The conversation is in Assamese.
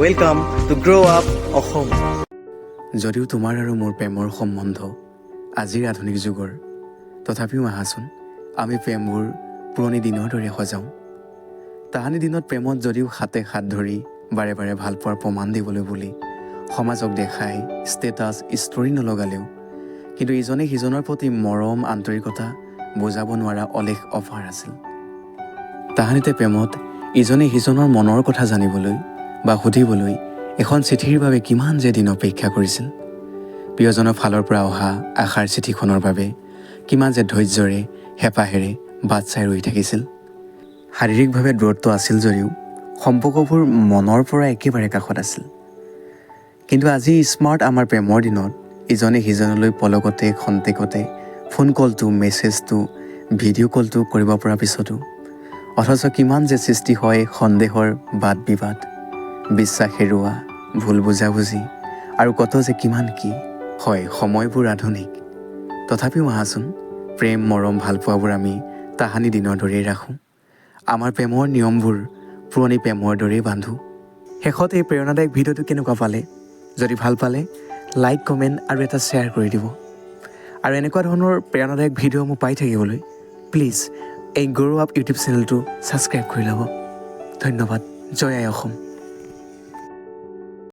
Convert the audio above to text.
Welcome to grow' up Assam যদিও তোমাৰ আৰু মোৰ প্ৰেমৰ সম্বন্ধ আজিৰ আধুনিক যুগৰ তথাপিও আহাচোন আমি প্ৰেমবোৰ পুৰণি দিনৰ দৰে সজাওঁ। তাহানি দিনত প্ৰেমত যদিও হাতে হাত ধৰি বাৰে বাৰে ভালপোৱাৰ প্ৰমাণ দিবলৈ বুলি সমাজক দেখাই ষ্টেটাছ ষ্টৰী নলগালেও কিন্তু ইজনে সিজনৰ প্ৰতি মৰম আন্তৰিকতা বুজাব নোৱাৰা অলেখ অফাৰ আছিল। তাহানিতে প্ৰেমত ইজনে সিজনৰ মনৰ কথা জানিবলৈ বা সুধিবলৈ এখন চিঠিৰ বাবে কিমান যে দিন অপেক্ষা কৰিছিল। প্ৰিয়জনৰ ফালৰ পৰা অহা আশাৰ চিঠিখনৰ বাবে কিমান যে ধৈৰ্যৰে হেঁপাহেৰে বাট চাই ৰৈ থাকিছিল। শাৰীৰিকভাৱে দূৰত্ব আছিল যদিও সম্পৰ্কবোৰ মনৰ পৰা একেবাৰে কাষত আছিল। কিন্তু আজি স্মাৰ্ট আমাৰ প্ৰেমৰ দিনত ইজনে সিজনলৈ পলকতে খন্তেকতে ফোন কলটো মেছেজটো ভিডিঅ' কলটো কৰিব পৰা পিছতো অথচ কিমান যে সৃষ্টি হয় সন্দেহৰ বাদ বিবাদ বিশ্বাস হেৰুওৱা ভুল বুজাবুজি আৰু কত যে কিমান কি হয় সময়বোৰ আধুনিক। তথাপিও আহাচোন প্ৰেম মৰম ভালপোৱাবোৰ আমি তাহানি দিনৰ দৰেই ৰাখোঁ। আমাৰ প্ৰেমৰ নিয়মবোৰ পুৰণি প্ৰেমৰ দৰেই বান্ধো। শেষত এই প্ৰেৰণাদায়ক ভিডিঅ'টো কেনেকুৱা পালে? যদি ভাল পালে লাইক কমেণ্ট আৰু এটা শ্বেয়াৰ কৰি দিব। আৰু এনেকুৱা ধৰণৰ প্ৰেৰণাদায়ক ভিডিঅ' মোক পাই থাকিবলৈ প্লিজ এই গৌৰৱ ইউটিউব চেনেলটো ছাবস্ক্ৰাইব কৰি ল'ব। ধন্যবাদ জয় আই অসম।